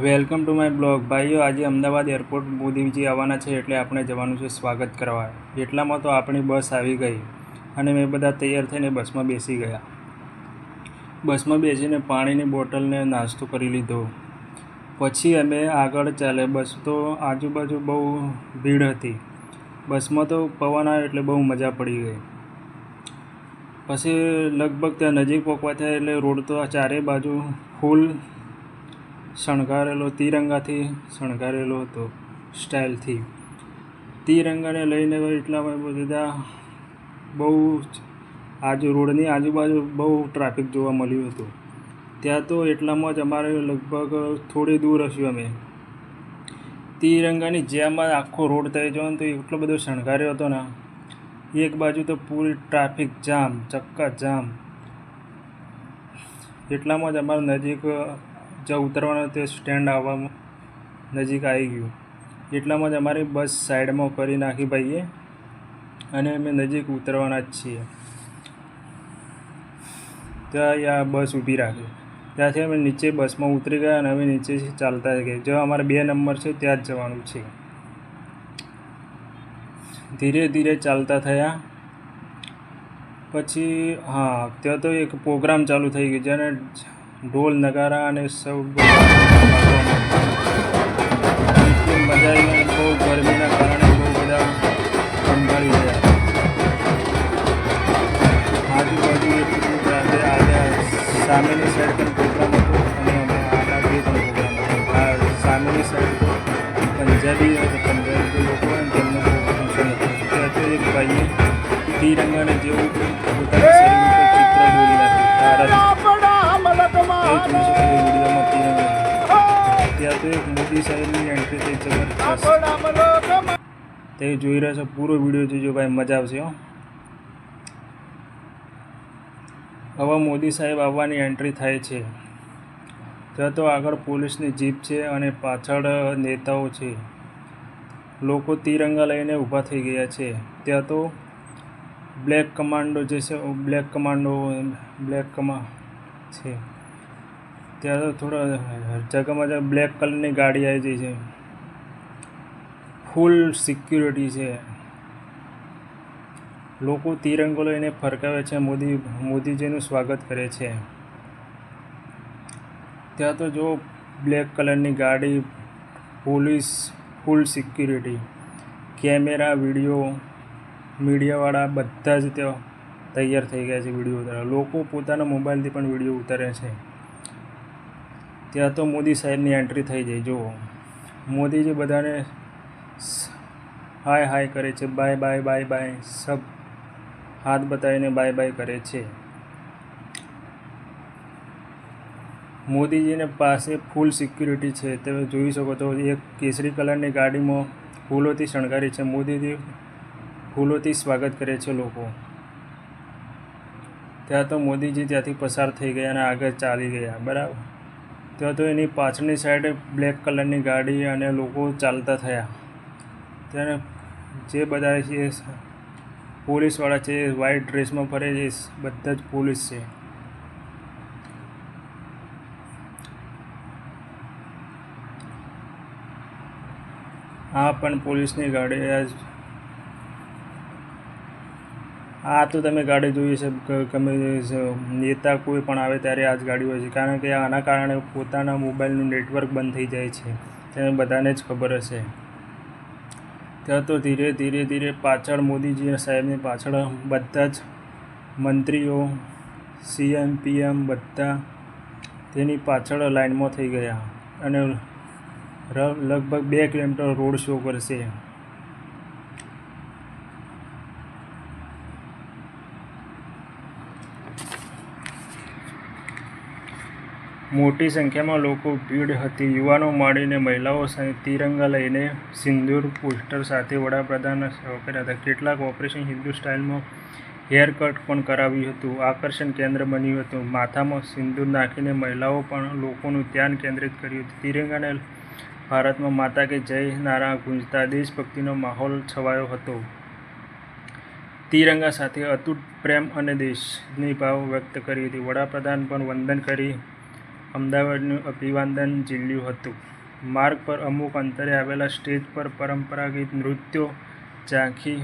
Welcome to my blog. ભાઈઓ, આજે Ahmedabad airport Modiji આવવાના છે એટલે આપણે જવાનું છે સ્વાગત કરવા. એટલામાં તો આપણી બસ આવી ગઈ અને મેં બધા તૈયાર થઈને બસમાં બેસી ગયા. બસમાં બેસીને પાણીની બોટલને નાસ્તો કરી લીધો. પછી અમે આગળ ચાલે બસ તો આજુબાજુ બહુ ભીડ હતી. બસમાં તો પવન આવે એટલે બહુ મજા પડી ગઈ. પછી લગભગ ત્યાં નજીક પહોંચવા થયા એટલે રોડ તો ચારે બાજુ ફૂલ શણગારેલો તિરંગાથી શણગારેલો હતો, સ્ટાઇલથી. તિરંગાને લઈને એટલા બધા બહુ જ આજુ રોડની આજુબાજુ બહુ ટ્રાફિક જોવા મળ્યું હતું. ત્યાં તો એટલામાં જ અમારે લગભગ થોડી દૂર હશું અમે. તિરંગાની જેમ આખો રોડ થઈ ને તો એટલો બધો શણગાર્યો હતો ને, એક બાજુ તો પૂરી ટ્રાફિક જામ, ચક્કા જામ. એટલામાં જ અમારા નજીક જ્યાં ઉતરવાનું તે સ્ટેન્ડ આવવામાં નજીક આવી ગયું. એટલામાં જ અમારી બસ સાઈડમાં કરી નાખી ભાઈએ અને અમે નજીક ઉતરવાના જ છીએ. ત્યાં આ બસ ઊભી રાખી. ત્યાંથી અમે નીચે બસમાં ઉતરી ગયા અને અમે નીચેથી ચાલતા ગયા જો અમારે બે નંબર છે, ત્યાં જ જવાનું છે. ધીરે ધીરે ચાલતા થયા. પછી, હા, ત્યાં તો એક પ્રોગ્રામ ચાલુ થઈ ગયો જેને ઢોલ, નગારા અને સૌ એટલી બહુ ગરમીના કારણે બહુ બધા કંટાળી ગયા આજુબાજુ એટલું આજે સામેની સાઈડ પણ અને અમે સામેની સાઈડ પંજાબી પંજાબી લોકો હોય ને તેમનો ફંક્શન હતું તિરંગાને જેવું પોતાના મોદી સાહેબની એન્ટ્રી થઈ જબરજસ્ત. તે જોઈ રહ્યા છો પૂરો વીડિયો જોજો ભાઈ મજા આવશે હો. હવે મોદી સાહેબ આવવાની એન્ટ્રી થાય છે. ત્યાં તો આગળ પોલીસની જીપ છે અને પાછળ નેતાઓ છે. લોકો તિરંગા લઈને ઊભા થઈ ગયા છે. ત્યાં તો બ્લેક કમાન્ડો જે છે બ્લેક કમાન્ડો બ્લેક કમા છે. ત્યાં તો થોડા જગ્યામાં જગા બ્લેક કલરની ગાડી આવી જાય છે. ફૂલ સિક્યુરિટી છે. લોકો તિરંગો લઈને ફરકાવે છે. મોદી, મોદીજીનું સ્વાગત કરે છે. ત્યાં તો જો બ્લેક કલરની ગાડી police full security camera video મીડિયાવાળા બધા જ ત્યાં તૈયાર થઈ ગયા છે વીડિયો ઉતારવા. લોકો પોતાના મોબાઈલથી પણ વીડિયો ઉતારે છે. ત્યાં તો મોદી સાહેબની એન્ટ્રી થઈ જાય, જુઓ. મોદીજી બધાને હાય હાય કરે છે બાય બાય બાય બાય સબ હાથ બતાવીને બાય બાય કરે છે. મોદીજીને પાસે ફૂલ સિક્યુરિટી છે, તમે જોઈ શકો છો એક કેસરી કલરની ગાડીમાં ફૂલોથી શણગારી છે, મોદીજી ફૂલોથી સ્વાગત કરે છે લોકો. ત્યાં તો મોદીજી ત્યાંથી પસાર થઈ ગયા અને આગળ ચાલી ગયા, બરાબર? ત્યાં તો એની પાછળની સાઈડે બ્લેક કલરની ગાડી અને લોકો ચાલતા થયા. ત્યારે જે બધા છે પોલીસવાળા છે વ્હાઇટ ડ્રેસમાં ફરે છે બધા જ પોલીસ છે. આ પણ પોલીસની ગાડી આ તો તમે ગાડી જોઈ છે ગમે નેતા કોઈ પણ આવે ત્યારે આ જ ગાડી હોય છે. કારણ કે આના કારણે પોતાના મોબાઈલનું નેટવર્ક બંધ થઈ જાય છે. તેને બધાને જ ખબર હશે. ત્યાં તો ધીરે ધીરે ધીરે પાછળ મોદીજી સાહેબની પાછળ બધા જ મંત્રીઓ, સીએમ, પીએમ બધા તેની પાછળ લાઇનમાં થઈ ગયા. અને લગભગ બે કિલોમીટર રોડ શો કરશે. મોટી સંખ્યામાં લોકો ભીડ હતી. યુવાનો માંડીને મહિલાઓ તિરંગા લઈને સિંદૂર, પોસ્ટર સાથે વડાપ્રધાન કર્યા હતા કેટલાક ઓપરેશન હિન્દુ સ્ટાઇલમાં હેરકટ પણ કરાવ્યું હતું. આકર્ષણ કેન્દ્ર બન્યું હતું. માથામાં સિંદૂર નાખીને મહિલાઓ પણ લોકોનું ધ્યાન કેન્દ્રિત કર્યું હતું. તિરંગાને ભારતમાં માતા કે જય નારા ગુંજતા દેશભક્તિનો માહોલ છવાયો હતો. તિરંગા સાથે અતૂટ પ્રેમ અને દેશની ભાવ વ્યક્ત કરી હતી. વડાપ્રધાન પણ વંદન કરી અમદાવાદનું અભિવાદન ઝીલ્યું હતું. માર્ગ પર અમુક અંતરે આવેલા સ્ટેજ પર પરંપરાગત નૃત્યો ઝાંખી